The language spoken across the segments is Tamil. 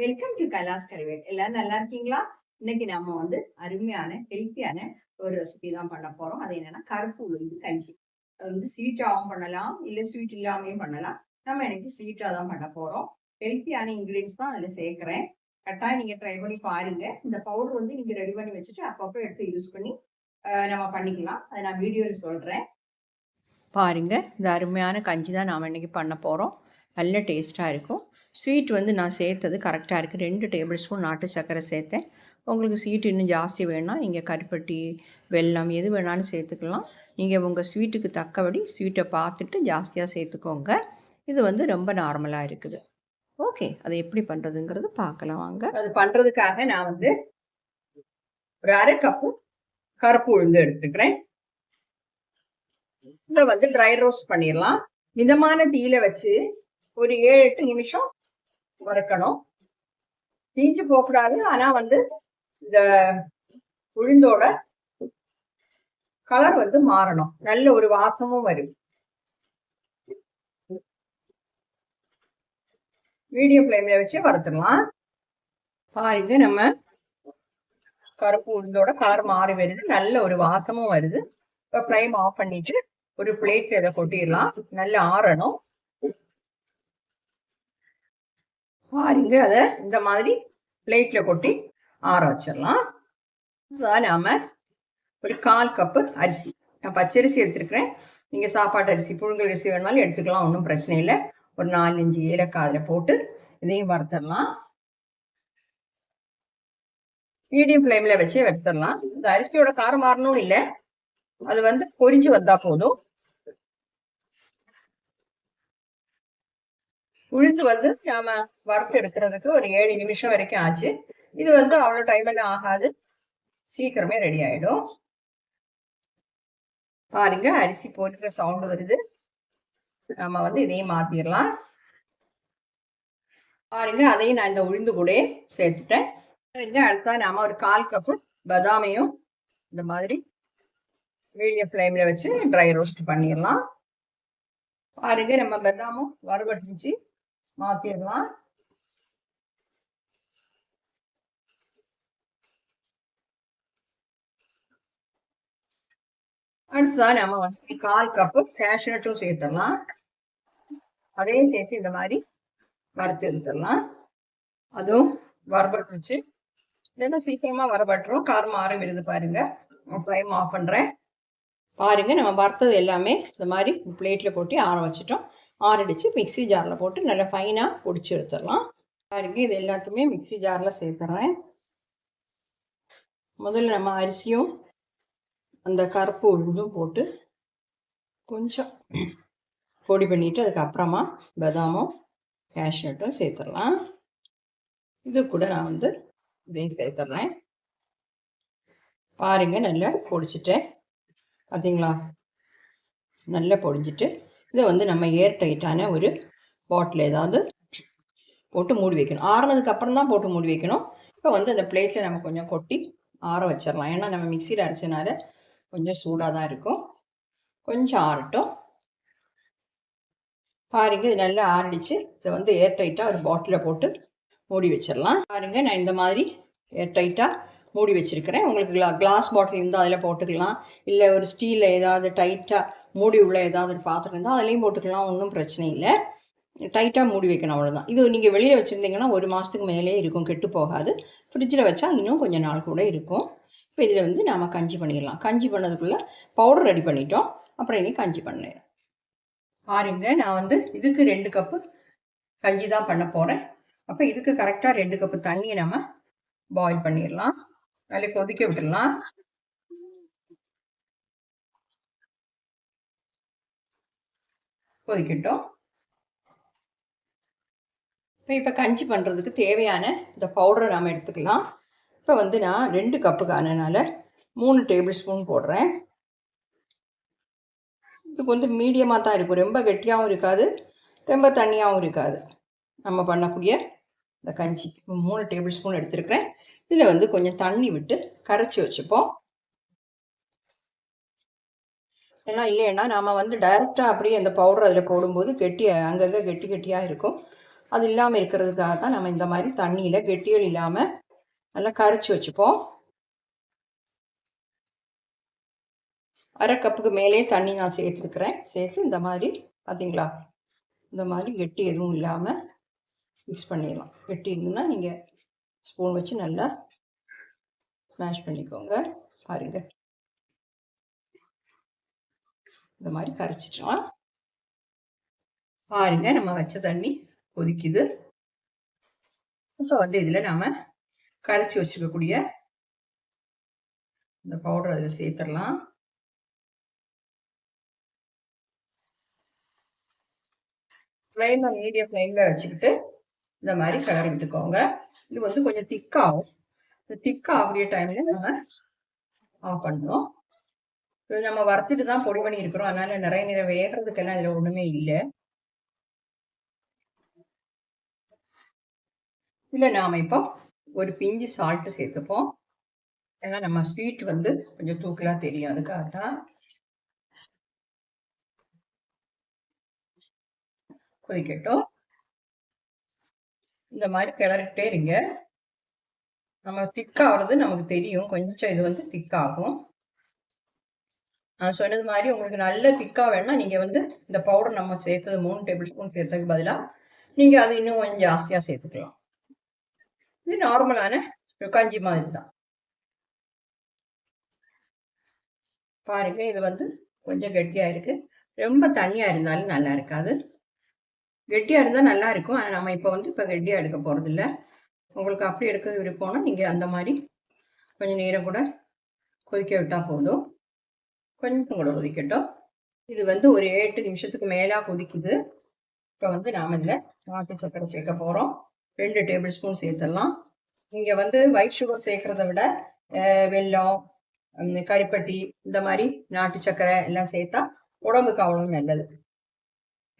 வெல்கம் டு கைலாஸ் கல்வெட் எல்லாரும் நல்லா இருக்கீங்களா? இன்னைக்கு நம்ம வந்து அருமையான ஹெல்த்தியான ஒரு ரெசிபி தான் பண்ண போறோம். அது என்னன்னா கருப்பு உளுந்து கஞ்சி. அது வந்து ஸ்வீட்டாகவும் பண்ணலாம் இல்லை ஸ்வீட் இல்லாமையும் பண்ணலாம். நம்ம இன்னைக்கு ஸ்வீட்டாக தான் பண்ண போறோம். ஹெல்த்தியான இன்க்ரீடியன்ஸ் தான் அதுல சேர்க்குறேன். கட்டாயம் நீங்க ட்ரை பண்ணி பாருங்க. இந்த பவுடர் வந்து நீங்க ரெடி பண்ணி வச்சுட்டு அப்பப்போ எடுத்து யூஸ் பண்ணி நம்ம பண்ணிக்கலாம். அதை நான் வீடியோவில் சொல்றேன். பாருங்க இந்த அருமையான கஞ்சி தான் நாம் இன்னைக்கு பண்ண போகிறோம் நல்ல டேஸ்ட்டாக இருக்கும். ஸ்வீட் வந்து நான் சேர்த்தது கரெக்டாக இருக்குது ரெண்டு டேபிள் ஸ்பூன் நாட்டு சர்க்கரை சேர்த்தேன். உங்களுக்கு ஸ்வீட் இன்னும் ஜாஸ்தி வேணால் நீங்கள் கருப்பட்டி வெல்லம் எது வேணாலும் சேர்த்துக்கலாம். நீங்கள் உங்கள் ஸ்வீட்டுக்கு தக்கபடி ஸ்வீட்டை பார்த்துட்டு ஜாஸ்தியாக சேர்த்துக்கோங்க. இது வந்து ரொம்ப நார்மலாக இருக்குது. ஓகே அதை எப்படி பண்ணுறதுங்கிறது பார்க்கலாம் வாங்க. அது பண்ணுறதுக்காக நான் வந்து ஒரு அரை கப்பு கருப்பு உளுந்து எடுத்துக்கிறேன். இதை வந்து ட்ரை ரோஸ்ட் பண்ணிடலாம். மிதமான தீயில வச்சு ஒரு ஏழு எட்டு நிமிஷம் வறுக்கணும். தீஞ்சு போகக்கூடாது. ஆனா வந்து இந்த உளுந்தோட கலர் வந்து மாறணும். நல்ல ஒரு வாசமும் வரும். மீடியம் ஃப்ளேம்ல வச்சு வறுத்துடலாம். பாருங்க நம்ம கருப்பு உளுந்தோட கலர் மாறி வருது. நல்ல ஒரு வாசமும் வருது. இப்போ ஃப்ளேம் ஆஃப் பண்ணிட்டு ஒரு பிளேட்ல இதை கொட்டிடலாம். நல்லா ஆறணும். பாருங்க அதை இந்த மாதிரி பிளேட்ல கொட்டி ஆற வச்சிடலாம் அதான் நாம ஒரு கால் கப்பு அரிசி. நான் பச்சரிசி எடுத்துருக்கிறேன். நீங்க சாப்பாட்டு அரிசி புழுங்கல் அரிசி வேணாலும் எடுத்துக்கலாம் ஒன்றும் பிரச்சனை இல்லை. ஒரு நாலஞ்சு ஏலக்காய் அதில் போட்டு இதையும் வறுத்தரலாம். மீடியம் ஃப்ளேம்ல வச்சே வறுத்தரலாம். இந்த அரிசியோட காரம் மாறணும்னு இல்லை. அது வந்து பொரிஞ்சு வந்தா போதும். உளுந்து வந்து நாம வறுத்து எடுக்கிறதுக்கு ஒரு ஏழு நிமிஷம் வரைக்கும் ஆச்சு. இது வந்து அவ்வளோ டைம் எல்லாம் ஆகாது. சீக்கிரமே ரெடி ஆயிடும். பாருங்க அரிசி போட்டுக்கிற சவுண்ட் வருது. நம்ம வந்து இதையும் மாத்திரலாம். பாருங்க அதையும் நான் இந்த உளுந்து கூட சேர்த்துட்டேன். பாருங்க அடுத்தா நாம ஒரு கால் கப்பு பதாமையும் இந்த மாதிரி மீடியம் ஃப்ளேம்ல வச்சு ட்ரை ரோஸ்ட் பண்ணிடலாம். பாருங்க நம்ம பதாமும் வறுபட்டுச்சு மாத்திடலாம் அடுத்ததான் நம்ம வந்து கால் கப்பு கேஷ்நட்டும் சேர்த்துடலாம். அதையும் சேர்த்து இந்த மாதிரி வறுத்து எடுத்துடலாம். அதுவும் வரப்பட்டுருச்சு இல்லைன்னா சீக்கிரமா வரப்பட்டுரும் காரம் மாறி பாருங்க. ஃப்ளைம் ஆஃப் பண்றேன். பாருங்க நம்ம வறுத்தது எல்லாமே இந்த மாதிரி பிளேட்ல கொட்டி ஆற வச்சிட்டோம். ஆறடிச்சு மிக்ஸி ஜாரில் போட்டு நல்லா ஃபைனாக பொடிச்சு எடுத்துடலாம். பாருங்க இது எல்லாத்தையுமே மிக்ஸி ஜாரில் சேர்த்துறேன். முதல்ல நம்ம அரிசியும் அந்த கருப்பு உளுந்தும் போட்டு கொஞ்சம் பொடி பண்ணிவிட்டு அதுக்கப்புறமா பதாமும் கேஷ்நட்டும் சேர்த்துடலாம். இது கூட நான் வந்து இதையும் சேர்த்துட்றேன் பாருங்கள் நல்லா பொடிச்சிட்டேன் பார்த்தீங்களா நல்லா பொடிஞ்சிட்டு இதை வந்து நம்ம ஏர் டைட்டான ஒரு பாட்டில் ஏதாவது போட்டு மூடி வைக்கணும். ஆறுனதுக்கு அப்புறம் தான் போட்டு மூடி வைக்கணும். இப்போ வந்து அந்த பிளேட்டில் நம்ம கொஞ்சம் கொட்டி ஆற வச்சிடலாம். ஏன்னா நம்ம மிக்சியில் அரைச்சனால கொஞ்சம் சூடாக தான் இருக்கும். கொஞ்சம் ஆறட்டும். பாருங்க இது நல்லா ஆறடிச்சு. இதை வந்து ஏர் டைட்டாக ஒரு பாட்டிலில் போட்டு மூடி வச்சிடலாம். பாருங்க நான் இந்த மாதிரி ஏர் டைட்டாக மூடி வச்சுருக்கிறேன். உங்களுக்கு கிளா கிளாஸ் பாட்டில் இருந்தால் அதில் போட்டுக்கலாம். இல்லை ஒரு ஸ்டீலில் ஏதாவது டைட்டாக மூடி உள்ள ஏதாவது ஒரு பாத்திரம் இருந்தால் அதுலேயும் போட்டுக்கலாம் ஒன்றும் பிரச்சனை இல்லை. டைட்டாக மூடி வைக்கணும் அவ்வளோதான் இது நீங்கள் வெளியில் வச்சுருந்தீங்கன்னா ஒரு மாதத்துக்கு மேலே இருக்கும் கெட்டு போகாது. ஃப்ரிட்ஜில் வச்சா இன்னும் கொஞ்சம் நாள் கூட இருக்கும். இப்போ இதில் வந்து நாம் கஞ்சி பண்ணிடலாம். கஞ்சி பண்ணதுக்குள்ளே பவுடர் ரெடி பண்ணிட்டோம். அப்புறம் இனி கஞ்சி பண்ணிடலாம் பாருங்க நான் வந்து இதுக்கு ரெண்டு கப்பு கஞ்சி தான் பண்ண போகிறேன் அப்போ இதுக்கு கரெக்டாக ரெண்டு கப்பு தண்ணியை நம்ம பாயில் பண்ணிடலாம். அதில் கொதிக்க விட்டுடலாம். கொதிக்கட்டும் இப்போ இப்போ கஞ்சி பண்ணுறதுக்கு தேவையான இந்த பவுடரை நாம் எடுத்துக்கலாம். இப்போ வந்து நான் ரெண்டு கப்புக்கானனால மூணு டேபிள் ஸ்பூன் போடுறேன். இதுக்கு வந்து மீடியமாக தான் இருக்கும். ரொம்ப கெட்டியாகவும் இருக்காது. ரொம்ப தண்ணியாகவும் இருக்காது. நம்ம பண்ணக்கூடிய இந்த கஞ்சி. மூணு டேபிள் ஸ்பூன் எடுத்துருக்கிறேன். இதில் வந்து கொஞ்சம் தண்ணி விட்டு கரைச்சி வச்சுப்போம். ஏன்னா இல்லைன்னா நாம் வந்து டைரெக்டாக அப்படியே அந்த பவுடர் அதில் போடும்போது கெட்டி அங்கங்கே கெட்டி கெட்டியாக இருக்கும். அது இல்லாமல் இருக்கிறதுக்காக தான் நம்ம இந்த மாதிரி தண்ணியில் கெட்டிகள் இல்லாமல் நல்லா கரைச்சி வச்சுப்போம். அரை கப்புக்கு மேலே தண்ணி நான் சேர்த்துருக்குறேன். சேர்த்து இந்த மாதிரி பார்த்தீங்களா இந்த மாதிரி கெட்டி எதுவும் இல்லாமல் மிக்ஸ் பண்ணிடலாம். கெட்டி இருந்ததுன்னா நீங்கள் ஸ்பூன் வச்சு நல்லா ஸ்மாஷ் பண்ணிக்கோங்க. பாருங்கள் இந்த மாதிரி கரைச்சிட்டோம் பாருங்க நம்ம வச்ச தண்ணி கொதிக்குது. இப்போ வந்து இதில் நாம் கரைச்சி வச்சுக்கக்கூடிய இந்த பவுடர் அதில் சேர்த்துடலாம். ஃப்ளேமை மீடியம் ஃப்ளேமில் வச்சுக்கிட்டு இந்த மாதிரி கிளறி விட்டுக்கோங்க. இது வந்து கொஞ்சம் திக்காகும் இந்த திக்காகக்கூடிய டைமில் நம்ம ஆஃப் பண்ணணும். இது நம்ம வறுத்துட்டு தான் பொடி பண்ணி இருக்கிறோம் அதனால நிறைய நேரம் வேகிறதுக்கெல்லாம் இதில் ஒன்றுமே இல்லை. இதில் நாம இப்போ ஒரு பிஞ்சு சால்ட்டு சேர்த்துப்போம். ஏன்னா நம்ம ஸ்வீட் வந்து கொஞ்சம் தூக்கலா தெரியும். அதுக்காக தான் கொதிக்கட்டும். இந்த மாதிரி கிளறிட்டே இருங்க. நம்ம திக்காகிறது நமக்கு தெரியும். கொஞ்சம் இது வந்து திக்காகும் சொன்னது மாதிரி உங்களுக்கு நல்ல திக்கா வேணும்னா நீங்க வந்து இந்த பவுடர் நம்ம சேர்த்தது மூணு டேபிள் ஸ்பூன் சேர்த்ததுக்கு பதிலாக நீங்க அது இன்னும் கொஞ்சம் ஜாஸ்தியா சேர்த்துக்கலாம். இது நார்மலான கஞ்சி மாதிரி தான் பாருங்க இது வந்து கொஞ்சம் கெட்டியா இருக்கு. ரொம்ப தனியா இருந்தாலும் நல்லா இருக்காது. கெட்டியாக இருந்தால் நல்லா இருக்கும். ஆனால் நம்ம இப்போ வந்து இப்போ கெட்டியாக எடுக்க போகிறதில்ல உங்களுக்கு அப்படி எடுக்க விருப்பம்னா நீங்கள் அந்த மாதிரி கொஞ்சம் நேரம் கூட கொதிக்க விட்டால் போதும். கொஞ்சம் கூட கொதிக்கட்டும் இது வந்து ஒரு எட்டு நிமிஷத்துக்கு மேலாக கொதிக்குது. இப்போ வந்து நாம் இதில் நாட்டு சர்க்கரை சேர்க்க போகிறோம் ரெண்டு டேபிள் ஸ்பூன் சேர்த்துடலாம். நீங்கள் வந்து ஒயிட் சுகர் சேர்க்குறத விட வெல்லம் கருப்பட்டி இந்த மாதிரி நாட்டு சர்க்கரை எல்லாம் சேர்த்தா உடம்புக்கு அவ்வளோ நல்லது.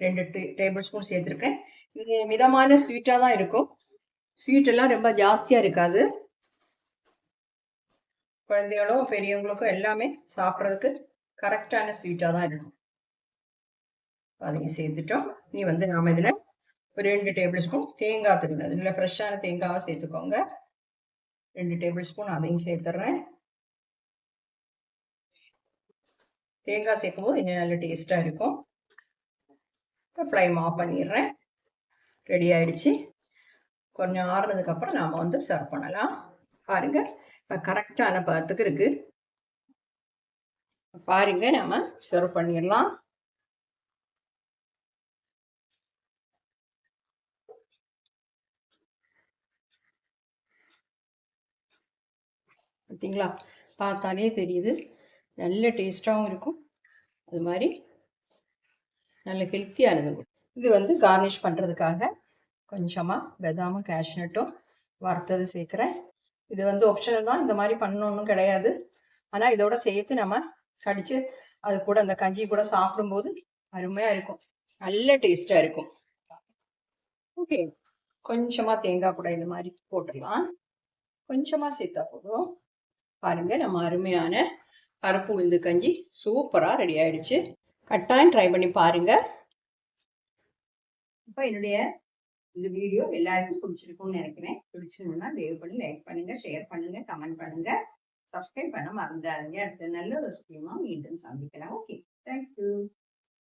ரெண்டு டே டேபிள் ஸ்பூன் சேர்த்துருக்கேன். இது மிதமான ஸ்வீட்டாக தான் இருக்கும். ஸ்வீட் எல்லாம் ரொம்ப ஜாஸ்தியாக இருக்காது. குழந்தைகளும் பெரியவங்களுக்கும் எல்லாமே சாப்பிட்றதுக்கு கரெக்டான ஸ்வீட்டாக தான் இருக்கும் அதையும் சேர்த்துட்டோம். நீ வந்து நாம் இதில் ஒரு ரெண்டு டேபிள் ஸ்பூன் தேங்காய் துருவினது இதில் ஃப்ரெஷ்ஷான தேங்காவை சேர்த்துக்கோங்க. ரெண்டு டேபிள் ஸ்பூன் அதையும் சேர்த்துட்றேன் தேங்காய் சேர்க்கும் போது இன்னும் நல்ல டேஸ்ட்டாக இருக்கும். ஃப்ளைம் ஆஃப் பண்ணிடுறேன். ரெடி ஆயிடுச்சு. கொஞ்சம் ஆறுனதுக்கப்புறம் நாம் வந்து சர்வ் பண்ணலாம். பாருங்கள் இப்போ கரெக்டான பதத்துக்கு இருக்குது பாருங்க நம்ம சர்வ் பண்ணிடலாம். பார்த்தீங்களா பார்த்தாலே தெரியுது. நல்ல டேஸ்ட்டாகவும் இருக்கும். அது மாதிரி நல்ல ஹெல்த்தியானது இது வந்து கார்னிஷ் பண்ணுறதுக்காக கொஞ்சமாக பெதாமும் கேஷ்நட்டும் வறுத்தது சேர்க்குறேன். இது வந்து ஆப்ஷனல் தான். இந்த மாதிரி பண்ணணுன்னு கிடையாது. ஆனால் இதோட சேர்த்து நம்ம கடித்து அது கூட அந்த கஞ்சி கூட சாப்பிடும்போது அருமையாக இருக்கும். நல்ல டேஸ்ட்டாக இருக்கும். ஓகே. கொஞ்சமாக தேங்காய் கூட இந்த மாதிரி போட்டுடலாம் கொஞ்சமாக சேர்த்தா போதும். பாருங்க நம்ம அருமையான பருப்பு உளுந்து கஞ்சி சூப்பராக ரெடி ஆயிடுச்சு. கட்டாயம் ட்ரை பண்ணி பாருங்க. இப்போ என்னுடைய இந்த வீடியோ எல்லாருக்கும் பிடிச்சிருக்கும்னு நினைக்கிறேன். பிடிச்சிருந்தா தயவு பண்ணி லைக் பண்ணுங்க ஷேர் பண்ணுங்க கமெண்ட் பண்ணுங்க. சப்ஸ்கிரைப் பண்ண மறந்துடாதீங்க அடுத்த நல்ல ஒரு ஸ்கீமா மீண்டும் சந்திக்கலாம் ஓகே தேங்க்யூ